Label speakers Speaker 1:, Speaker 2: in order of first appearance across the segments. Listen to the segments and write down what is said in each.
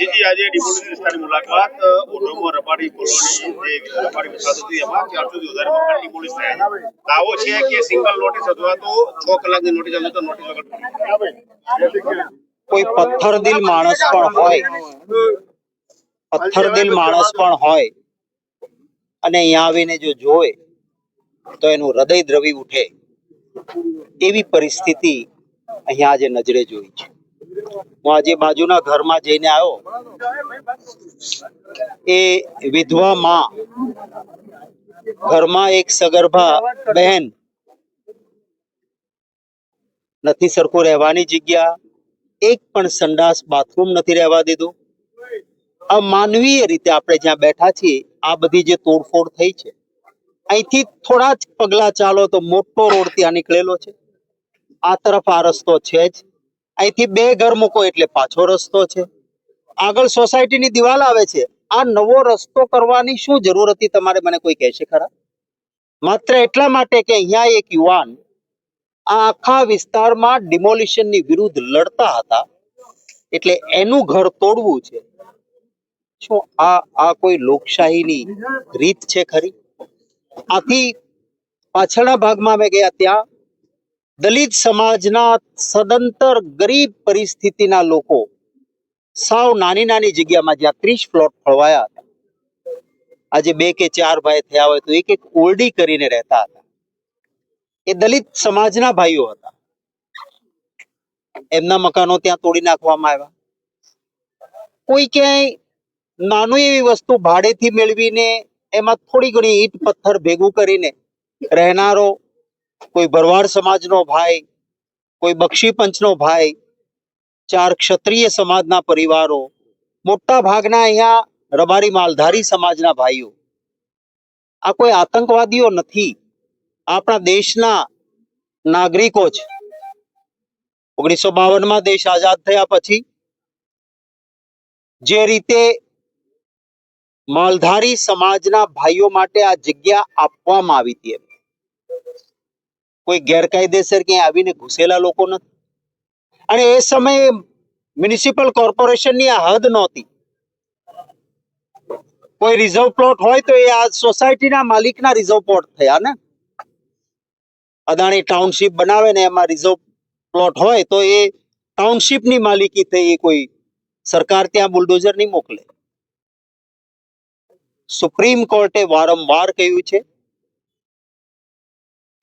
Speaker 1: જી આજે ડિમોલિશન વિસ્તારની મુલાકાત અ, ઓઢવમાં રબારી કોલોની જે રબારી વિસ્તાર હતી એમાં ચારસો થી વધારે મકાન ડિમોલિશ થયા છે. દાવો છે કે સિંગલ નોટિસ અથવા તો છ કલાકની નોટિસ હશે તો નોટિસ વગર
Speaker 2: કોઈ પથ્થરદિલ માણસ પણ હોય. પથ્થરદિલ માણસ પણ હોય. અને અહીંયા આવીને જો જોવે તો એનું હૃદય દ્રવી ઉઠે. એવી પરિસ્થિતિ અહીંયા આજે નજરે જોઈ છે. હું આજે બાજુના ઘરમાં જઈને આવ્યો. એ વિધવા માં ઘરમાં એક સગર્ભા બહેન નથી સરખું રહેવાની જગ્યા, એક પણ સંડાસ બાથરૂમ નથી રહેવા દીધું. આ માનવીય રીતે આપણે જ્યાં બેઠા છીએ, આ બધી જે તોડફોડ થઈ છે, અહીંથી થોડા જ પગલા ચાલો તો મોટો રોડ ત્યાં નીકળેલો છે. આ તરફ આ રસ્તો છે જ. અહીંથી બે ઘર મૂકો એટલે પાછો રસ્તો છે. આગળ સોસાયટીની દિવાલ આવે છે. આ નવો રસ્તો કરવાની શું જરૂર હતી તમારે મને કોઈ કહેશે ખરા? માત્ર એટલા માટે કે અહીંયા એક યુવાન આ આખા વિસ્તારમાં ડિમોલિશનની વિરુદ્ધ લડતા હતા. એટલે એનું ઘર તોડવું છે. શું આ આ કોઈ લોકશાહીની રીત છે ખરી? આથી પાછળના ભાગમાં અમે ગયા ત્યાં દલિત સમાજના સદંતર ગરીબ પરિસ્થિતિના લોકો સાવ નાની નાની જગ્યામાં જ્યાં ત્રીસ પ્લોટ ફળવાયા હતા. આજે બે કે ચાર ભાઈ થયા હોય તો એક એક ઓરડી કરીને રહેતા હતા. એ દલિત સમાજના ભાઈઓ હતા. એમના મકાનો ત્યાં તોડી નાખવામાં આવ્યા. કોઈ ક્યાંય નાનું એવી વસ્તુ ભાડેથી મેળવીને એમાં થોડી ઘણી ઈંટ પથ્થર ભેગું કરીને રહેનારો કોઈ ભરવાડ સમાજનો ભાઈ, કોઈ બક્ષી પંચનો ભાઈ, ચાર ક્ષત્રિય સમાજના પરિવારો, મોટા ભાગના અહીંયા રબારી માલધારી સમાજના ભાઈઓ. આ કોઈ આતંકવાદીઓ નથી. આપણા દેશના નાગરિકો છે ઓગણીસો બાવનમાં દેશ આઝાદ થયા પછી જે રીતે માલધારી સમાજના ભાઈઓ માટે આ જગ્યા આપવામાં આવી હતી. કોઈ ગેરકાયદેસર ક્યાંય આવીને ઘૂસેલા લોકો નથી. અને એ સમયે મ્યુનિસિપલ કોર્પોરેશનની આ હદ નહોતી. કોઈ રિઝર્વ પ્લોટ હોય તો એ આ સોસાયટીના માલિકના રિઝર્વ પ્લોટ થયા ને? અદાણી ટાઉનશીપ બનાવે ને એમાં રિઝર્વ પ્લોટ હોય તો એ ટાઉનશીપની માલિકી થઈ એ કોઈ સરકાર ત્યાં બુલડોઝર નહીં મોકલે. સુપ્રીમ કોર્ટે વારંવાર કહ્યું છે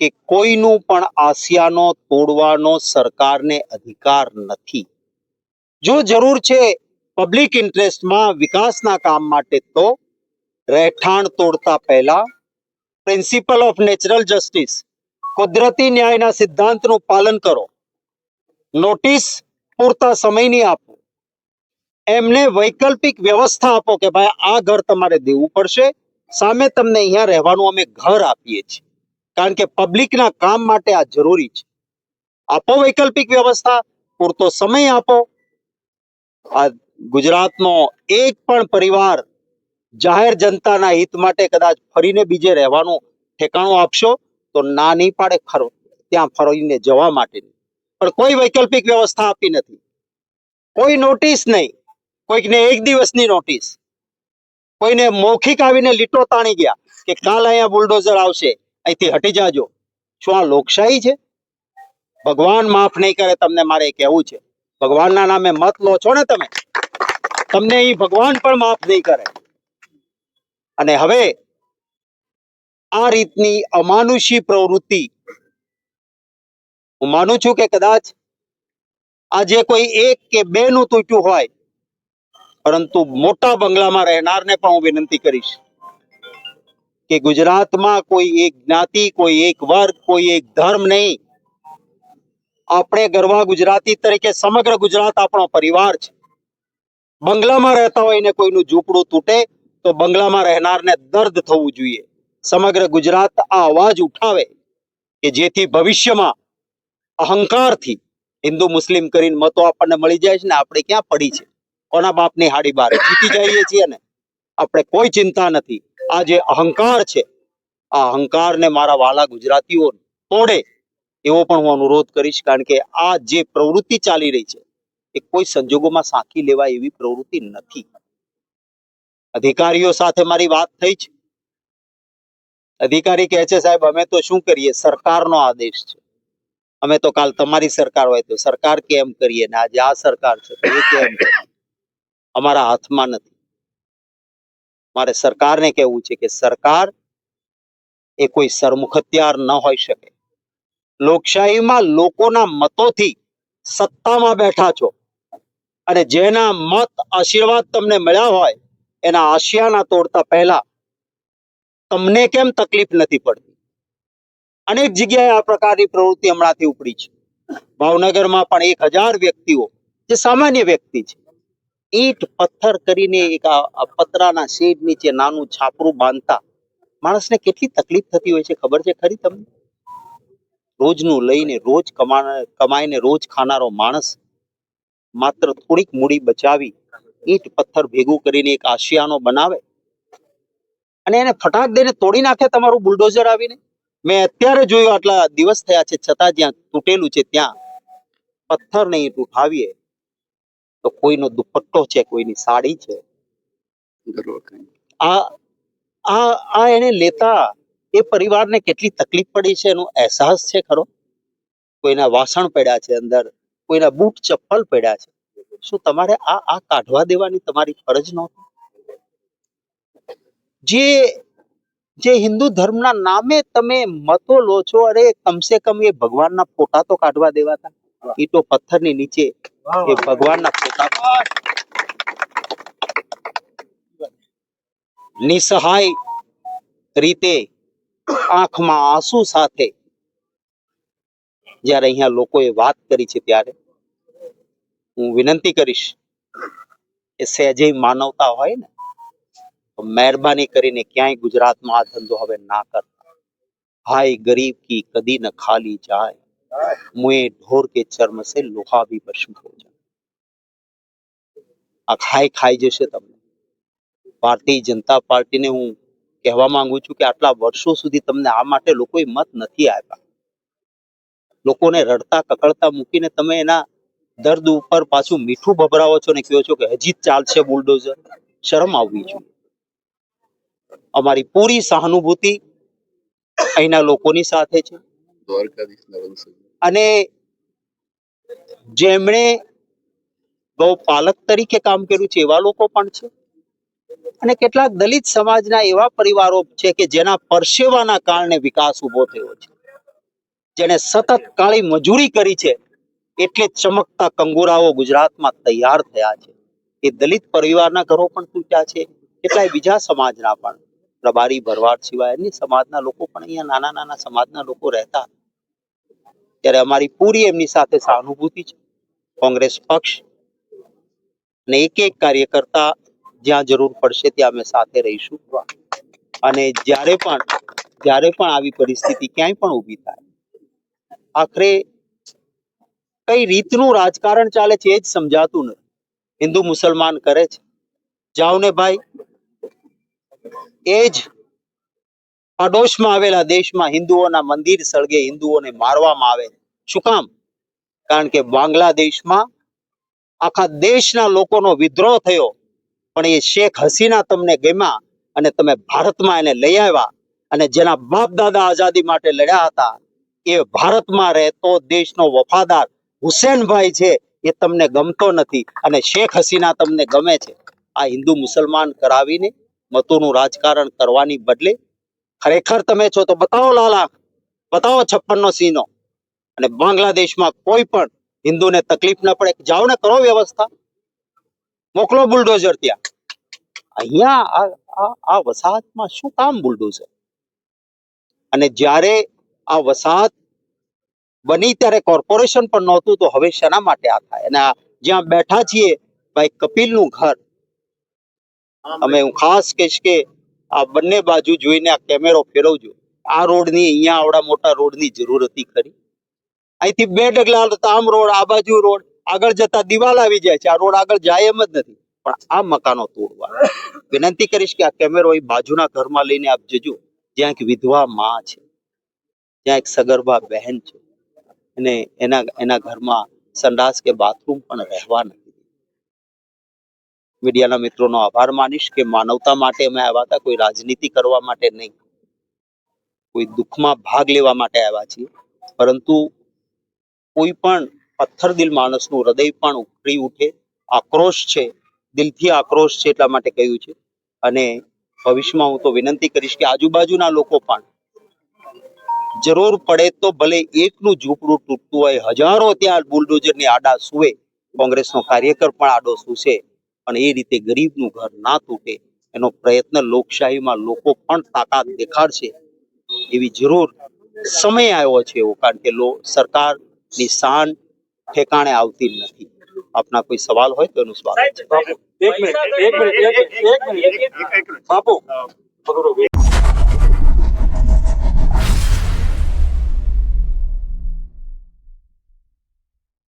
Speaker 2: કે કોઈનું પણ આસિયાનો તોડવાનો સરકારને અધિકાર નથી. જો જરૂર છે પબ્લિક ઇન્ટરેસ્ટમાં વિકાસના કામ માટે તો રહેઠાણ તોડતા પહેલા પ્રિન્સિપલ ઓફ નેચરલ જસ્ટિસ કુદરતી ન્યાયના સિદ્ધાંતનું પાલન કરો. નોટિસ પૂરતા સમયની આપો. એમને વૈકલ્પિક વ્યવસ્થા આપો કે ભાઈ આ ઘર તમારે દેવું પડશે. સામે તમને અહીંયા રહેવાનું અમે ઘર આપીએ છીએ. કારણ કે પબ્લિકના કામ માટે આ જરૂરી છે. આપો વૈકલ્પિક વ્યવસ્થા, પૂરતો સમય આપો. આ ગુજરાતનો એક પણ પરિવાર જાહેર જનતાના હિત માટે કદાચ ફરીને બીજે રહેવાનું ઠેકાણું આપશો, તો ના નહીં પાડે ખરો. ત્યાં ફરીને જવા માટેની પણ કોઈ વૈકલ્પિક વ્યવસ્થા આપી નથી. કોઈ નોટિસ નહીં. કોઈકને એક દિવસની નોટિસ કોઈને મૌખિક આવીને લીટો તાણી ગયા કે કાલ અહીંયા બુલડોઝર આવશે. અહીંથી હટી જાજો. શું આ લોકશાહી છે? ભગવાન માફ નહીં કરે, તમને મારે કહેવું છે. ભગવાનના નામે મત લો છો ને તમે, તમને એ ભગવાન પણ માફ નહીં કરે. અને હવે આ રીતની અમાનુષી પ્રવૃત્તિ, હું માનું છું કે કદાચ આજે કોઈ એક કે બે નું તૂટ્યું હોય, પરંતુ મોટા બંગલામાં રહેનારને પણ હું વિનંતી કરીશ. કે ગુજરાતમાં કોઈ એક જ્ઞાતિ, કોઈ એક વર્ગ, કોઈ એક ધર્મ નહીં. આપણે ગરવા ગુજરાતી તરીકે સમગ્ર ગુજરાત આપણો પરિવાર છે. બંગલામાં રહેતા હોય ને કોઈનું ઝૂંપડું તૂટે, તો બંગલામાં રહેનારને દર્દ થવું જોઈએ. સમગ્ર ગુજરાત આ અવાજ ઉઠાવે કે જેથી ભવિષ્યમાં અહંકારથી હિન્દુ મુસ્લિમ કરીને મતો આપણને મળી જાય છે ને આપણે ક્યાં પડી છે? કોના બાપની હાડી બાર જીતી જઈએ છીએ ને? આપણે કોઈ ચિંતા નથી. આ જે અહંકાર છે, આ અહંકારને મારા વાલા ગુજરાતીઓ તોડે, એવો પણ હું અનુરોધ કરીશ, કારણ કે આ જે પ્રવૃત્તિ ચાલી રહી છે, એ કોઈ સંજોગોમાં સાંકી લેવાય એવી પ્રવૃત્તિ નથી. અધિકારીઓ સાથે મારી વાત થઈ છે. અધિકારી કહે છે, સાહેબ, અમે તો શું કરીએ? સરકારનો આદેશ છે. અમે તો કાલ તમારી સરકાર હોય તો સરકાર કેમ કરીએ? ને આજે આ સરકાર છે એ કેમ અમારા હાથમાં નથી. મારે સરકારને કહેવું છે કે સરકાર એ કોઈ સરમુખ હથિયાર ન હોઈ શકે. લોકશાહીમાં લોકોના મતોથી સત્તામાં બેઠા છો અને જેના મત આશીર્વાદ તમને મળ્યા હોય, એના આશિયાના તોડતા પહેલા તમને કેમ તકલીફ નથી પડતી? અનેક જગ્યાએ આ પ્રકારની પ્રવૃત્તિ હમણાંથી ઉપડી છે. ભાવનગરમાં પણ એક હજાર વ્યક્તિઓ, જે સામાન્ય વ્યક્તિ છે ઈંટ પથ્થર કરીને એક પતરાના શેડ નીચે નાનું છાપરું બાંધતા માણસને કેટલી તકલીફ થતી હોય છે, ખબર છે ખરી તમને? રોજનું લઈને રોજ કમાઈને રોજ ખાનારો માણસ માત્ર થોડીક મૂડી બચાવી ઈંટ પથ્થર ભેગું કરીને એક આશિયાનો બનાવે અને એને ફટાક દઈને તોડી નાખે તમારું બુલડોઝર આવીને? મેં અત્યારે જોયું આટલા દિવસ થયા છે, છતાં જ્યાં તૂટેલું છે ત્યાં પથ્થર ઈંટ ઉઠાવીએ તો કોઈનો દુપટ્ટો છે કોઈની સાડી છે. આ આ આ એને લેતા એ પરિવારને કેટલી તકલીફ પડી છે એનો અહેસાસ છે ખરો? કોઈના વાસણ પડ્યા છે અંદર કોઈના બૂટ ચપ્પલ પડ્યા છે. શું તમારે આ આ કાઢવા દેવાની તમારી ફરજ નહોતી? જે જે હિન્દુ ધર્મના નામે તમે મતો લો છો અરે કમસે કમ એ ભગવાનના ફોટા તો કાઢવા દેવાતા. ઈટો પથ્થરની નીચે એ ભગવાનના ફોટા નિસહાય રીતે આંખમાં આંસુ સાથે જ્યારે અહીંયા લોકોએ વાત કરી છે ત્યારે હું વિનંતી કરીશ કે સહેજે માનવતા હોય ને તો મહેરબાની કરીને ક્યાંય ગુજરાતમાં આ ધંધો હવે ના કરતા હાય ગરીબ કી કદી ન ખાલી જાય મુએ ढोर के ચર્મ સે લોહા ભી ભસ્મ હો જાય આ ખાઈ ખાઈ જશે તમને ભારતીય જનતા પાર્ટીને હું કહેવા માંગુ છું કે આટલા વર્ષો સુધી તમને આ માટે લોકોએ મત નથી આપ્યા લોકોને રડતા કકડતા મૂકીને તમે એના દર્દ ઉપર પાછું મીઠું ભભરાવો છો ને કહો છો કે હજી ચાલશે બુલડોઝર શરમ આવવી જોઈએ અમારી પૂરી સહાનુભૂતિ અહીંના લોકોની સાથે છે અને જેમણે ગૌપાલક તરીકે કામ કર્યું છે, એવા લોકો પણ છે. અને કેટલાક દલિત સમાજના એવા પરિવારો છે કે જેના પરસેવાના કારણે વિકાસ ઊભો થયો છે. જેને સતત કાળી મજૂરી કરી છે, એટલે ચમકતા કંગુરાઓ ગુજરાતમાં તૈયાર થયા છે. એ દલિત પરિવારના ઘરો પણ તૂટ્યા છે, કેટલાય બીજા સમાજના પણ. પ્રભારી ભરવાડ સિવાય અન્ય સમાજના લોકો પણ અહીંયા નાના નાના સમાજના લોકો રહેતા ત્યારે અમારી પૂરી એમની સાથે સહાનુભૂતિ છે. કોંગ્રેસ પક્ષ અને એક એક કાર્યકર્તા જ્યાં જરૂર પડશે ત્યાં અમે સાથે રહીશું. અને જ્યારે પણ જ્યારે પણ આવી પરિસ્થિતિ ક્યાંય પણ ઊભી થાય, આખરે કઈ રીતનું રાજકારણ ચાલે છે એ જ સમજાતું નથી. હિન્દુ મુસલમાન કરે છે. જાઓ ને ભાઈ, એ જ પડોશમાં આવેલા દેશમાં હિન્દુઓના મંદિર સળગે હિન્દુઓને મારવામાં આવે શું કામ કારણ કે બાંગ્લાદેશમાં આખા દેશના લોકોનો વિદ્રોહ થયો. પણ એ શેખ હસીના તમને ગમ્યા અને તમે ભારતમાં એને લઈ આવ્યા અને જેના બાપ દાદા આઝાદી માટે લડ્યા હતા, એ ભારતમાં રહેતો દેશનો વફાદાર હુસેનભાઈ છે એ તમને ગમતો નથી અને શેખ હસીના તમને ગમે છે. આ હિન્દુ મુસલમાન કરાવીને મતોનું રાજકારણ કરવાની બદલે ખરેખર તમે છો તો બતાવો લાલા, બતાવો છપ્પન નો સીનો. અને બાંગ્લાદેશમાં કોઈ પણ હિન્દુને તકલીફ ન પડે જાઓ ને કરો વ્યવસ્થા. મોકલો બુલડોઝર ત્યાં. અહીંયા આ વસાહતમાં શું કામ બુલડોઝર? અને જ્યારે આ વસાહત બની ત્યારે કોર્પોરેશન પણ નહોતું તો હવે શેના માટે આ થાય? અને જ્યાં બેઠા છીએ ભાઈ કપિલનું ઘર. અમે હું ખાસ કહીશ કે આ બંને બાજુ જોઈને આ કેમેરો ફેરવજો. આ રોડની અહીંયા આવડા મોટા રોડની જરૂર હતી ખરી. અહીંથી બે ડગલા તામ રોડ, આ બાજુ રોડ, આગળ જતા દિવાલ આવી જાય છે. આ રોડ આગળ જાય એમ જ નથી. પણ આ મકાનો તોડવા. વિનંતી કરીશ કે આ કેમેરો એ બાજુના ઘરમાં લઈને આપ જજો. જ્યાં એક વિધવા માં છે. જ્યાં એક સગર્ભા બહેન છે. અને એના એના ઘરમાં સંડાસ કે બાથરૂમ પણ રહેવા નથી. મીડિયાના મિત્રોનો આભાર માનીશ કે માનવતા માટે અમે આવ્યા હતા. કોઈ રાજનીતિ કરવા માટે નહીં. કોઈ દુઃખમાં ભાગ લેવા માટે આવ્યા છીએ. પરંતુ કોઈ પણ પથ્થર દિલ માણસનું હૃદય પણ ઉકળી ઉઠે, આક્રોશ છે, દિલથી આક્રોશ છે એટલા માટે કહ્યું છે. અને ભવિષ્યમાં હું તો વિનંતી કરીશ કે આજુબાજુના લોકો પણ જરૂર પડે તો ભલે એકનું ઝૂંપડું તૂટતું હોય, હજારો ત્યાં બુલડોઝરની આડા સુવે, કોંગ્રેસનો કાર્યકર પણ આડો સૂશે પણ એ રીતે ગરીબનું ઘર ના તૂટે, એનો પ્રયત્ન લોકશાહીમાં લોકો પણ તાકાત દેખાડશે એવી જરૂર સમય આવ્યો છે એવો કારણ કે લો શાન ઠેકાણે આવતી નથી આપના કોઈ સવાલ હોય તો એનું સ્વાગત છે.
Speaker 3: બાપુ